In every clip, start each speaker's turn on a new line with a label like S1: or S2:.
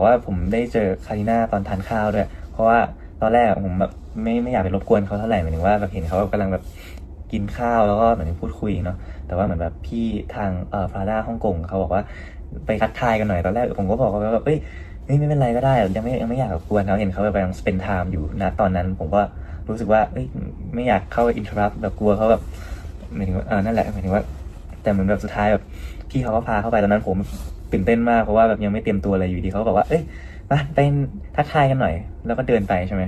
S1: บอกว่าผมได้เจอคาริน่าตอนทานข้าวด้วย เพราะว่าตอนแรกผมแบบไม่ไม่อยากไปรบกวนเขาเท่าไหร่หมายถึงว่าแบบเห็นเขากำลังแบบกินข้าวแล้วก็เหมือนพูดคุยเนาะแต่ว่าเหมือนแบบพี่ทางเอ่อฟราด้าฮ่องกงเขาบอกว่าไปทักทายกันหน่อยตอนแรกผมก็บอกเขาว่าแบบเอ้ยเฮ้ยไม่เป็นไรก็ได้ยังไม่ยังไม่อยากรบกวนเขาเห็นเขาแบบกำลัง spend time อยู่นะตอนนั้น ผมก็รู้สึกว่าเอ้ยไม่อยากเข้า interrupt แบบกลัวเขาแบบหมายถึงว่าเออนั่นแหละหมายถึงว่า แต่เหมือนแบบสุดท้ายแบบพี่เขาก็พาเข้าไปตอนนั้นผม ตื่นเต้นมากเพราะว่าแบบยังไม่เตรียมตัวอะไรอยู่ดีเขาบอกว่าเอ้ยมาไปทักทายกันหน่อย แล้วก็เดินไปใช่ไหม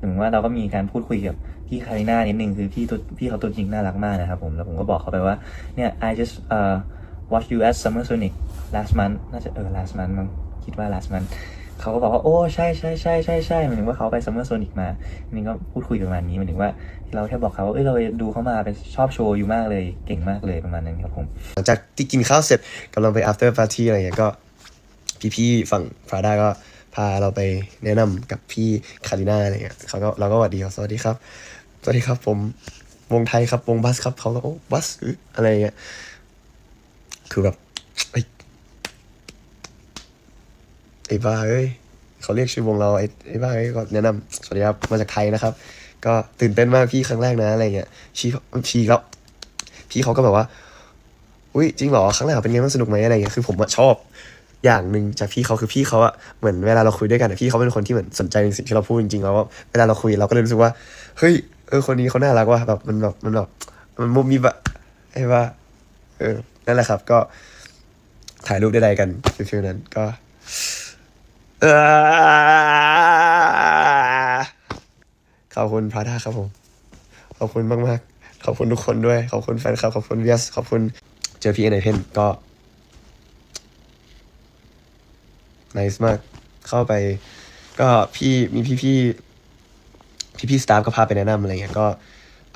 S1: ถึงว่าเราก็มีการพูดคุยกับพี่คาริน่านิดนึงคือพี่ตัวพี่เขาตัวจริงน่ารักมากนะครับผมแล้วผมก็บอกเขาไปว่าเนี่ย I just uh watch you at Summer Sonic last month น่าจะเออ last month มั้งคิดว่า last month เขาก็บอกว่า โอ้ใช่ใช่ใช่ใช่ใช่หมายถึงว่าเขาไป Summer Sonic มานี่ก็พูดคุยประมาณนี้หมายถึงว่าเราแค่บอกเขาว่าเอ้ยเราดูเขามาเป็นชอบโชว์อยู่มากเลยเก่งมากเลยประมาณนั้นครับผม
S2: หลังจากที่กินข้าวเสร็จกำลังไป after party อะไรเงี้ยก็ พี่ๆฝั่งพราด้าก็พาเราไปแนะนำกับพี่คาริน่าอะไรเงี้ยเขาก็เราก็หวัดดีเขาสวัสดีครับ สวัสดีครับผมวงไทยครับวงบัสครับเขาก็โอ้บัสอะไรเงี้ย คือแบบไอ้ไอ้บ้าเอ้ยเขาเรียกชื่อวงเราไอ้ไอ้บ้าเอ้ยก็แนะนำสวัสดีครับมาจากไทยนะครับ ก็ตื่นเต้นมากพี่ครั้งแรกนะอะไรเงี้ยชี้ชีแล้วพี่เขาก็แบบว่าอุ้ยจริงเหรอครั้งแรกเป็นไงบ้างสนุกไหมอะไรเงี้ยคือผมชอบอย่างหนึ่งจากพี่เขาคือพี่เขาอะเหมือนเวลาเราคุยด้วยกันอะพี่เขาเป็นคนที่เหมือนสนใจในสิ่งที่เราพูดจริงๆแล้วเวลาเราคุยเราก็เลยรู้สึกว่าเฮ้ยเออคนนี้เขาน่ารักว่ะแบบมันแบบมันแบบมันมุมมีแบบไอ้ว่า เออนั่นแหละครับ ก็ถ่ายรูปได้ๆกันฟิลๆนั้นก็เออขอบคุณพระท่าครับผม ขอบคุณมากๆ ขอบคุณทุกคนด้วย ขอบคุณแฟนคลับ ขอบคุณเวียส ขอบคุณเจอพี่ในเพนก็ nice มาก เข้าไป ก็พี่มีพี่พี่พี่พี่สตาฟก็พาไปแนะนำอะไรเงี้ย ก็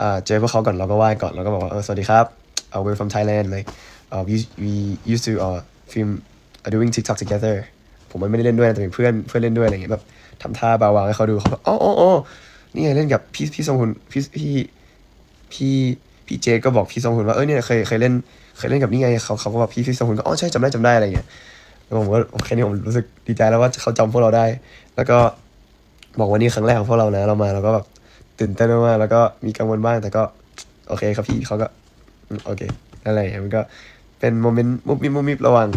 S2: อ่อเจอพวกเขาก่อนเราก็ไหว้ก่อนเราก็บอกว่าเออสวัสดีครับ uh, we're from Thailand like uh, we we used to uh, film uh, doing TikTok together ผมไม่ได้เล่นด้วยนะแต่เป็นเพื่อนเพื่อนเล่นด้วยอะไรเงี้ยแบบทำท่าเบาวางให้เขาดูเขาแบบอ๋ออ๋ออ๋นี่ไงเล่นกับพี่พี่ทรงคุณพี่พี่พี่พี่เจก็บอกพี่ทรงหุนว่าเออเนี่ยเคยเคยเล่นเคยเล่นกับนี่ไงเขาเขาก็บอกพี่พี่ทรงหุนก็อ๋อใช่จำได้จำได้อะไรเงี้ยแล้วผมก็โอเคนี่ผมรู้สึกดีใจแล้วว่าเขาจำพวกเราได้ แล้วก็บอกว่านี่ครั้งแรกของพวกเรานะ เรามาเราก็แบบตื่นเต้นมากแล้วก็มีกังวลบ้างแต่ก็ โอเคครับพี่เขาก็ โอเคอะไรอย่างเงี้ยมันก็เป็นโมเมนต์มุบมิบมุบมิบระหว่าง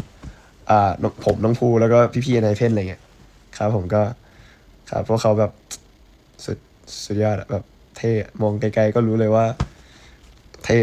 S2: อ่าผมน้องภูแล้วก็พี่ๆในเพนอะไรเงี้ยครับผมก็ครับพวกเขาแบบสุดสุดยอดแบบเท่มองไกลๆก็รู้เลยว่า เท่